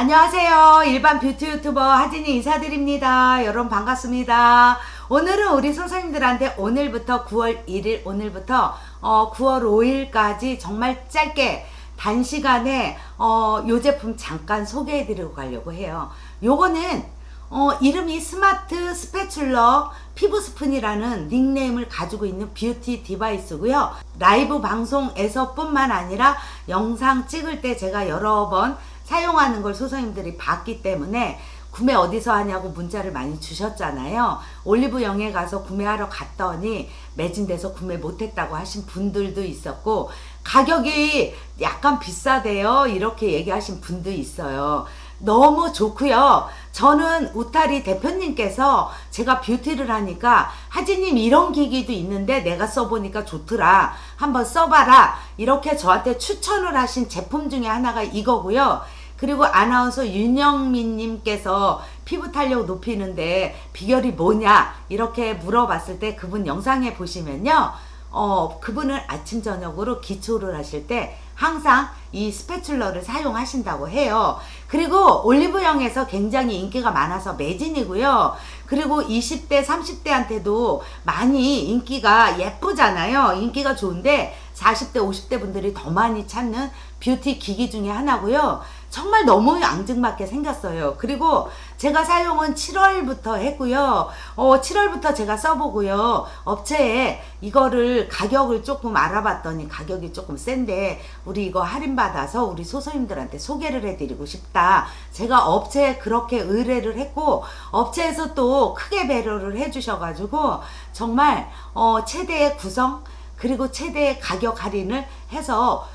안녕하세요. 일반 뷰티 유튜버 하진이 인사드립니다. 여러분 반갑습니다. 오늘은 우리 선생님들한테 오늘부터 9월 1일, 오늘부터 어, 9월 5일까지 정말 짧게 단시간에 어, 요 제품 잠깐 소개해드리고 가려고 해요. 요거는 어, 이름이 스마트 스패출러 피부 스푼이라는 닉네임을 가지고 있는 뷰티 디바이스고요. 라이브 방송에서 뿐만 아니라 영상 찍을 때 제가 여러 번 사용하는 걸 소장님들이 봤기 때문에 구매 어디서 하냐고 문자를 많이 주셨잖아요. 올리브 영에 가서 구매하러 갔더니 매진돼서 구매 못했다고 하신 분들도 있었고 가격이 약간 비싸대요. 이렇게 얘기하신 분도 있어요. 너무 좋고요. 저는 우타리 대표님께서 제가 뷰티를 하니까 하지님 이런 기기도 있는데 내가 써보니까 좋더라. 한번 써봐라. 이렇게 저한테 추천을 하신 제품 중에 하나가 이거고요. 그리고 아나운서 윤영민님께서 피부 탄력 높이는데 비결이 뭐냐 이렇게 물어봤을 때 그분 영상에 보시면요. 어, 그분은 아침 저녁으로 기초를 하실 때 항상 이 스패출러를 사용하신다고 해요. 그리고 올리브영에서 굉장히 인기가 많아서 매진이고요. 그리고 20대, 30대한테도 많이 인기가 예쁘잖아요. 인기가 좋은데 40대, 50대 분들이 더 많이 찾는 뷰티 기기 중에 하나고요. 정말 너무 앙증맞게 생겼어요. 그리고 제가 사용은 7월부터 했고요. 어, 7월부터 제가 써보고요. 업체에 이거를 가격을 조금 알아봤더니 가격이 조금 센데 우리 이거 할인받아서 우리 소소님들한테 소개를 해드리고 싶다. 제가 업체에 그렇게 의뢰를 했고 업체에서 또 크게 배려를 해주셔가지고 정말 어, 최대의 구성 그리고 최대의 가격 할인을 해서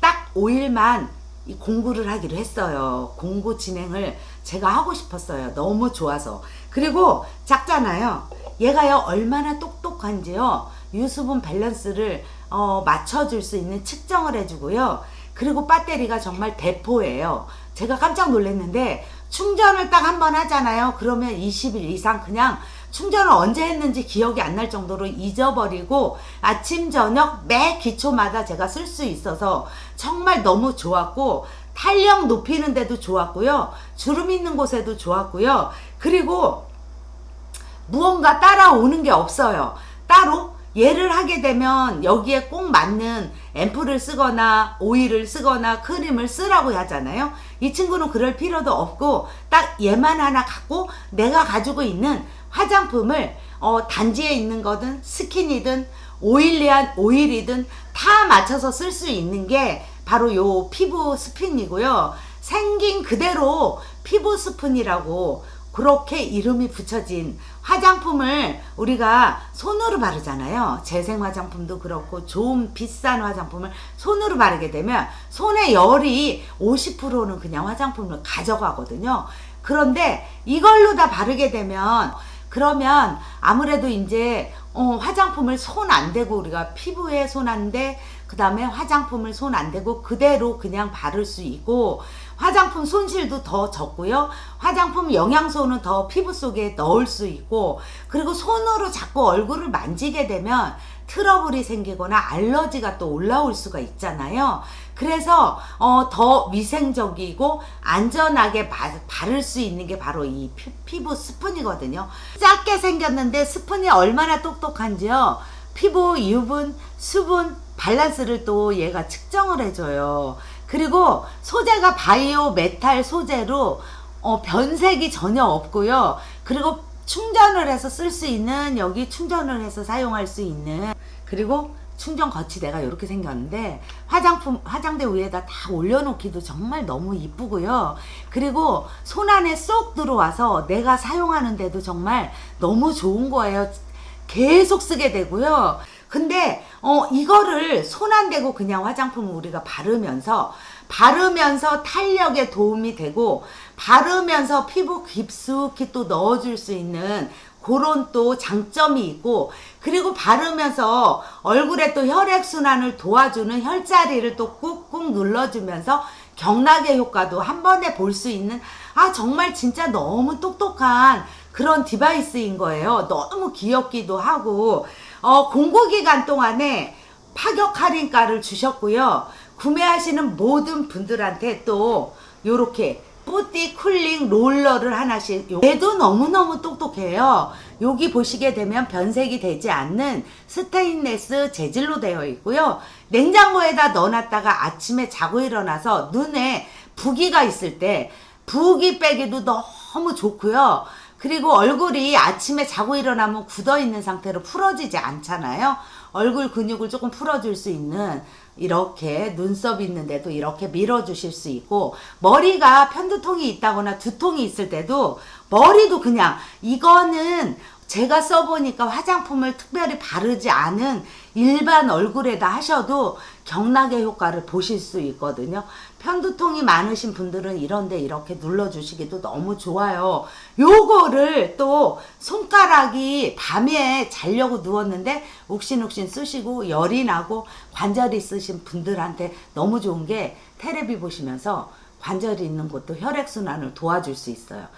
딱 5일만 이 공구를 하기로 했어요. 공구 진행을 제가 하고 싶었어요. 너무 좋아서. 그리고 작잖아요. 얘가요, 얼마나 똑똑한지요. 유수분 밸런스를 어, 맞춰줄 수 있는 측정을 해주고요. 그리고 배터리가 정말 대포예요. 제가 깜짝 놀랐는데 충전을 딱 한 번 하잖아요. 그러면 20일 이상 그냥 충전을 언제 했는지 기억이 안 날 정도로 잊어버리고 아침 저녁 매 기초마다 제가 쓸 수 있어서 정말 너무 좋았고 탄력 높이는 데도 좋았고요. 주름 있는 곳에도 좋았고요. 그리고 무언가 따라오는 게 없어요. 따로 얘를 하게 되면 여기에 꼭 맞는 앰플을 쓰거나 오일을 쓰거나 크림을 쓰라고 하잖아요. 이 친구는 그럴 필요도 없고 딱 얘만 하나 갖고 내가 가지고 있는 화장품을 어, 단지에 있는 거든 스킨이든 오일리한 오일이든 다 맞춰서 쓸 수 있는 게 바로 요 피부 스푼이고요. 생긴 그대로 피부 스푼이라고 그렇게 이름이 붙여진 화장품을 우리가 손으로 바르잖아요. 재생 화장품도 그렇고 좋은 비싼 화장품을 손으로 바르게 되면 손에 열이 50%는 그냥 화장품을 가져가거든요. 그런데 이걸로 다 바르게 되면 그러면 아무래도 이제 어, 화장품을 손 안 대고 우리가 피부에 손 안 대, 그 다음에 화장품을 손 안 대고 그대로 그냥 바를 수 있고 화장품 손실도 더 적고요. 화장품 영양소는 더 피부 속에 넣을 수 있고 그리고 손으로 자꾸 얼굴을 만지게 되면 트러블이 생기거나 알러지가 또 올라올 수가 있잖아요. 그래서 어, 더 위생적이고 안전하게 바, 바를 수 있는 게 바로 이 피, 피부 스푼이거든요. 작게 생겼는데 스푼이 얼마나 똑똑한지요. 피부 유분, 수분 밸런스를 또 얘가 측정을 해줘요. 그리고 소재가 바이오 메탈 소재로 어, 변색이 전혀 없고요. 그리고 충전을 해서 쓸 수 있는 여기 충전을 해서 사용할 수 있는 그리고 충전 거치대가 이렇게 생겼는데 화장품 화장대 위에다 다 올려놓기도 정말 너무 이쁘고요. 그리고 손 안에 쏙 들어와서 내가 사용하는데도 정말 너무 좋은 거예요. 계속 쓰게 되고요. 근데 어 이거를 손 안 대고 그냥 화장품을 우리가 바르면서 바르면서 탄력에 도움이 되고 바르면서 피부 깊숙이 또 넣어줄 수 있는 그런 또 장점이 있고 그리고 바르면서 얼굴에 또 혈액순환을 도와주는 혈자리를 또 꾹꾹 눌러주면서 경락의 효과도 한 번에 볼 수 있는 아 정말 진짜 너무 똑똑한 그런 디바이스인 거예요. 너무 귀엽기도 하고 어 공고 기간 동안에 파격 할인가를 주셨고요. 구매하시는 모든 분들한테 또 요렇게 뿌띠 쿨링 롤러를 하나씩 요- 얘도 너무너무 똑똑해요. 여기 보시게 되면 변색이 되지 않는 스테인레스 재질로 되어 있고요. 냉장고에다 넣어놨다가 아침에 자고 일어나서 눈에 부기가 있을 때 부기 빼기도 너무 좋고요 그리고 얼굴이 아침에 자고 일어나면 굳어 있는 상태로 풀어지지 않잖아요. 얼굴 근육을 조금 풀어줄 수 있는 이렇게 눈썹 있는데도 이렇게 밀어주실 수 있고 머리가 편두통이 있다거나 두통이 있을 때도 머리도 그냥 이거는 제가 써보니까 화장품을 특별히 바르지 않은 일반 얼굴에다 하셔도 경락의 효과를 보실 수 있거든요. 편두통이 많으신 분들은 이런데 이렇게 눌러주시기도 너무 좋아요. 요거를 또 손가락이 밤에 자려고 누웠는데 욱신욱신 쑤시고 열이 나고 관절이 있으신 분들한테 너무 좋은 게 테레비 보시면서 관절이 있는 곳도 혈액순환을 도와줄 수 있어요.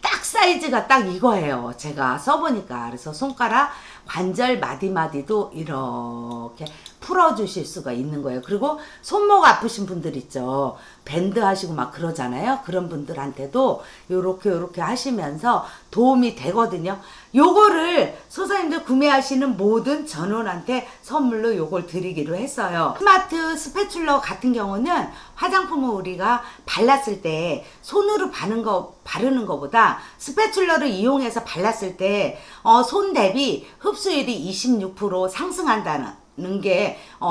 딱 사이즈가 딱 이거예요. 제가 써보니까. 그래서 손가락 관절 마디마디도 이렇게 풀어주실 수가 있는 거예요. 그리고 손목 아프신 분들 있죠. 밴드 하시고 막 그러잖아요. 그런 분들한테도 요렇게 요렇게 하시면서 도움이 되거든요. 요거를 소사님들 구매하시는 모든 전원한테 선물로 요걸 드리기로 했어요. 스마트 스패출러 같은 경우는 화장품을 우리가 발랐을 때 손으로 바르는 거 바르는 것보다 스패출러를 이용해서 발랐을 때 어, 손 대비 흡수율이 26% 상승한다는 게 어,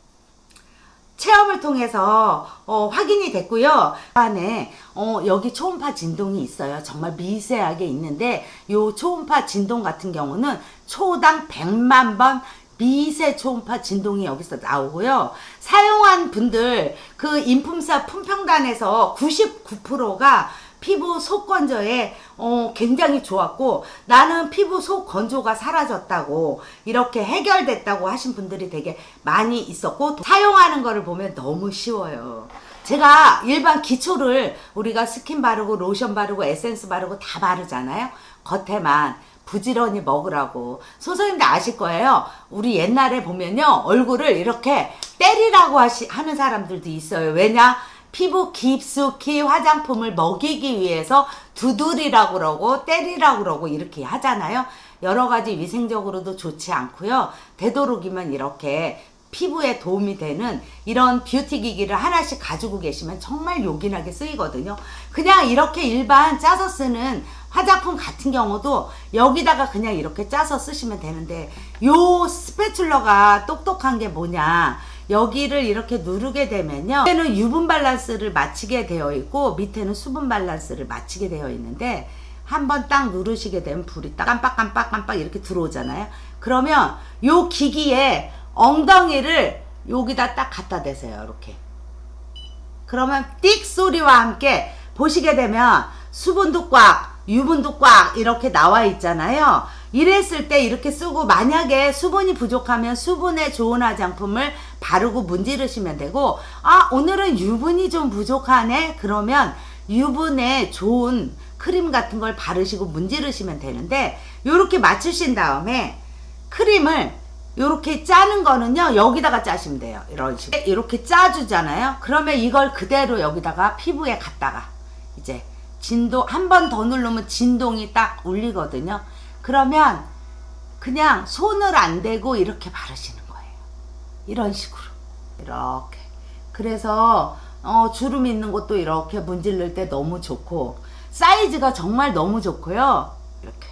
체험을 통해서 어, 확인이 됐고요. 안에 어, 여기 초음파 진동이 있어요. 정말 미세하게 있는데 요 초음파 진동 같은 경우는 초당 100만 번 미세 초음파 진동이 여기서 나오고요. 사용한 분들 그 인품사 품평단에서 99%가 피부 속 건조에 어, 굉장히 좋았고 나는 피부 속 건조가 사라졌다고 이렇게 해결됐다고 하신 분들이 되게 많이 있었고 사용하는 거를 보면 너무 쉬워요. 제가 일반 기초를 우리가 스킨 바르고 로션 바르고 에센스 바르고 다 바르잖아요. 겉에만 부지런히 먹으라고. 선생님들 아실 거예요. 우리 옛날에 보면요. 얼굴을 이렇게 때리라고 하시, 하는 사람들도 있어요. 왜냐? 피부 깊숙이 화장품을 먹이기 위해서 두드리라고 그러고 때리라고 그러고 이렇게 하잖아요. 여러 가지 위생적으로도 좋지 않고요. 되도록이면 이렇게 피부에 도움이 되는 이런 뷰티 기기를 하나씩 가지고 계시면 정말 요긴하게 쓰이거든요. 그냥 이렇게 일반 짜서 쓰는 화장품 같은 경우도 여기다가 그냥 이렇게 짜서 쓰시면 되는데 요 스패출러가 똑똑한 게 뭐냐 여기를 이렇게 누르게 되면요. 밑에는 유분 밸런스를 맞추게 되어 있고 밑에는 수분 밸런스를 맞추게 되어 있는데 한번 딱 누르시게 되면 불이 딱 깜빡깜빡깜빡 이렇게 들어오잖아요. 그러면 요 기기에 엉덩이를 여기다 딱 갖다 대세요 이렇게. 그러면 띡 소리와 함께 보시게 되면 수분도 꽉, 유분도 꽉 이렇게 나와 있잖아요. 이랬을 때 이렇게 쓰고 만약에 수분이 부족하면 수분에 좋은 화장품을 바르고 문지르시면 되고 아 오늘은 유분이 좀 부족하네? 그러면 유분에 좋은 크림 같은 걸 바르시고 문지르시면 되는데 요렇게 맞추신 다음에 크림을 요렇게 짜는 거는요 여기다가 짜시면 돼요. 이런 식으로. 이렇게 짜주잖아요. 그러면 이걸 그대로 여기다가 피부에 갖다가 이제 진동 한 번 더 누르면 진동이 딱 울리거든요 그러면 그냥 손을 안 대고 이렇게 바르시는 거예요. 이런 식으로. 이렇게. 그래서 어, 주름 있는 곳도 이렇게 문질릴 때 너무 좋고 사이즈가 정말 너무 좋고요. 이렇게.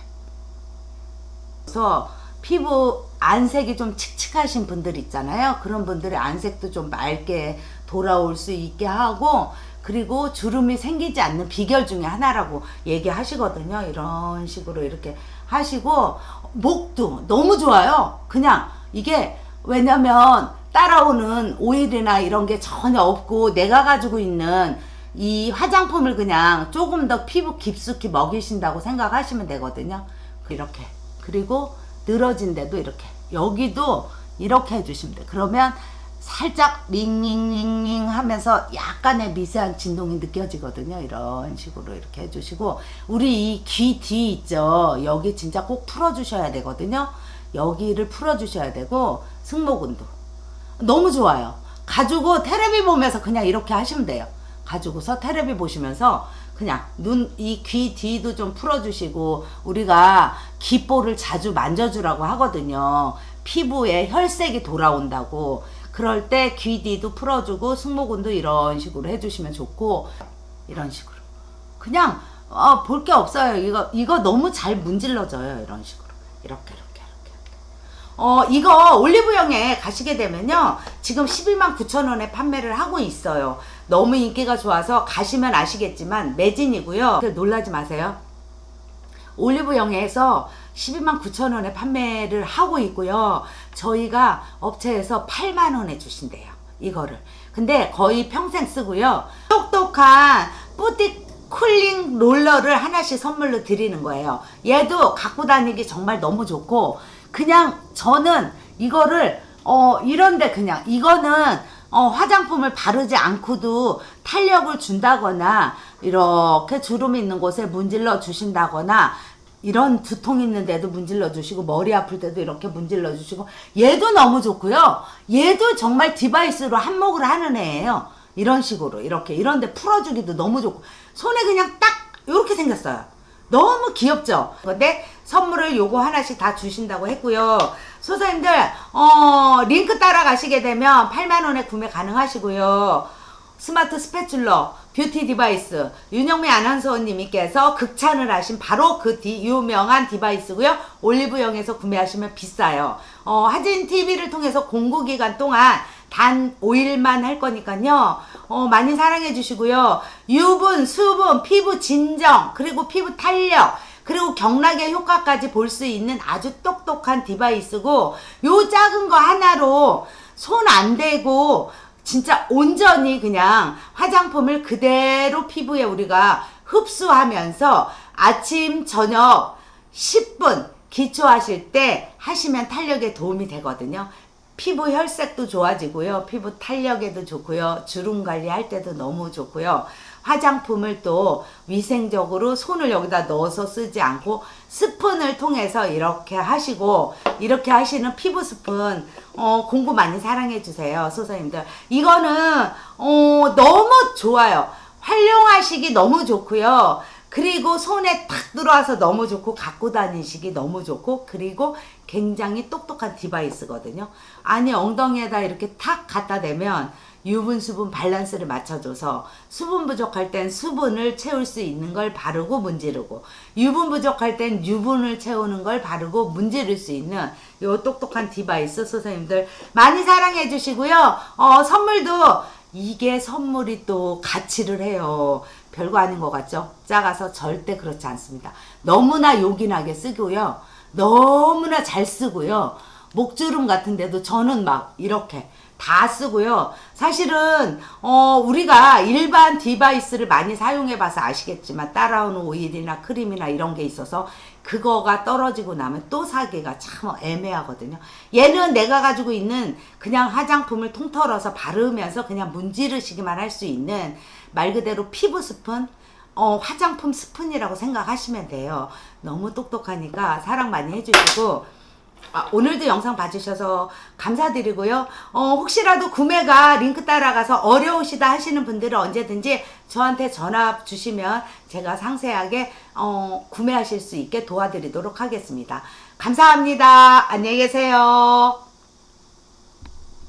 그래서 피부 안색이 좀 칙칙하신 분들 있잖아요. 그런 분들의 안색도 좀 맑게 돌아올 수 있게 하고 그리고 주름이 생기지 않는 비결 중에 하나라고 얘기하시거든요. 이런 식으로 이렇게 하시고 목도 너무 좋아요. 그냥 이게 왜냐면 따라오는 오일이나 이런 게 전혀 없고 내가 가지고 있는 이 화장품을 그냥 조금 더 피부 깊숙이 먹이신다고 생각하시면 되거든요. 이렇게 그리고 늘어진 데도 이렇게 여기도 이렇게 해주시면 돼. 그러면 살짝 링링링링 하면서 약간의 미세한 진동이 느껴지거든요. 이런 식으로 이렇게 해주시고 우리 이 귀 뒤 있죠. 여기 진짜 꼭 풀어주셔야 되거든요. 여기를 풀어주셔야 되고 승모근도 너무 좋아요. 가지고 테레비 보면서 그냥 이렇게 하시면 돼요. 가지고서 테레비 보시면서 그냥 눈 이 귀 뒤도 좀 풀어주시고 우리가 귓볼을 자주 만져주라고 하거든요. 피부에 혈색이 돌아온다고. 그럴 때 귀 뒤도 풀어주고 승모근도 이런 식으로 해주시면 좋고 이런 식으로 그냥 어, 볼 게 없어요. 이거 이거 너무 잘 문질러져요. 이런 식으로 이렇게 이렇게 이렇게. 어 이거 올리브영에 가시게 되면요 지금 12만 9천 원에 판매를 하고 있어요. 너무 인기가 좋아서 가시면 아시겠지만 매진이고요. 놀라지 마세요. 올리브영에서 12만 9천 원에 판매를 하고 있고요. 저희가 업체에서 8만 원에 주신대요. 이거를. 근데 거의 평생 쓰고요. 똑똑한 뿌띠 쿨링 롤러를 하나씩 선물로 드리는 거예요. 얘도 갖고 다니기 정말 너무 좋고 그냥 저는 이거를 어 이런데 그냥 이거는 어 화장품을 바르지 않고도 탄력을 준다거나 이렇게 주름 있는 곳에 문질러 주신다거나 이런 두통 있는데도 문질러 주시고 머리 아플 때도 이렇게 문질러 주시고 얘도 너무 좋고요. 얘도 정말 디바이스로 한몫을 하는 애예요. 이런 식으로 이렇게 이런데 풀어주기도 너무 좋고 손에 그냥 딱 이렇게 생겼어요. 너무 귀엽죠? 근데 선물을 요거 하나씩 다 주신다고 했고요. 소사님들 어 링크 따라가시게 되면 8만 원에 구매 가능하시고요. 스마트 스패출러, 뷰티 디바이스, 윤영미 아나운서님께서 극찬을 하신 바로 그 디, 유명한 디바이스고요. 올리브영에서 구매하시면 비싸요. 어, 하진 TV를 통해서 공구 기간 동안 단 5일만 할 거니까요. 어, 많이 사랑해 주시고요. 유분, 수분, 피부 진정, 그리고 피부 탄력, 그리고 경락의 효과까지 볼 수 있는 아주 똑똑한 디바이스고 요 작은 거 하나로 손 안 대고 진짜 온전히 그냥 화장품을 그대로 피부에 우리가 흡수하면서 아침, 저녁 10분 기초하실 때 하시면 탄력에 도움이 되거든요. 피부 혈색도 좋아지고요. 피부 탄력에도 좋고요. 주름 관리할 때도 너무 좋고요. 화장품을 또 위생적으로 손을 여기다 넣어서 쓰지 않고 스푼을 통해서 이렇게 하시고 이렇게 하시는 피부 스푼 어, 공구 많이 사랑해 주세요 소사님들. 이거는 어, 너무 좋아요. 활용하시기 너무 좋고요 그리고 손에 탁 들어와서 너무 좋고 갖고 다니시기 너무 좋고 그리고 굉장히 똑똑한 디바이스거든요. 아니 엉덩이에다 이렇게 탁 갖다 대면 유분 수분 밸런스를 맞춰줘서 수분 부족할 땐 수분을 채울 수 있는 걸 바르고 문지르고 유분 부족할 땐 유분을 채우는 걸 바르고 문지를 수 있는 요 똑똑한 디바이스 선생님들 많이 사랑해 주시고요. 어 선물도 이게 선물이 또 가치를 해요. 별거 아닌 것 같죠? 작아서 절대 그렇지 않습니다. 너무나 요긴하게 쓰고요. 너무나 잘 쓰고요. 목주름 같은데도 저는 막 이렇게 다 쓰고요. 사실은 어 우리가 일반 디바이스를 많이 사용해 봐서 아시겠지만 따라오는 오일이나 크림이나 이런 게 있어서 그거가 떨어지고 나면 또 사기가 참 애매하거든요. 얘는 내가 가지고 있는 그냥 화장품을 통털어서 바르면서 그냥 문지르시기만 할 수 있는 말 그대로 피부 스푼 어, 화장품 스푼이라고 생각하시면 돼요. 너무 똑똑하니까 사랑 많이 해주시고 아, 오늘도 영상 봐주셔서 감사드리고요. 어, 혹시라도 구매가 링크 따라가서 어려우시다 하시는 분들은 언제든지 저한테 전화 주시면 제가 상세하게 어, 구매하실 수 있게 도와드리도록 하겠습니다. 감사합니다. 안녕히 계세요.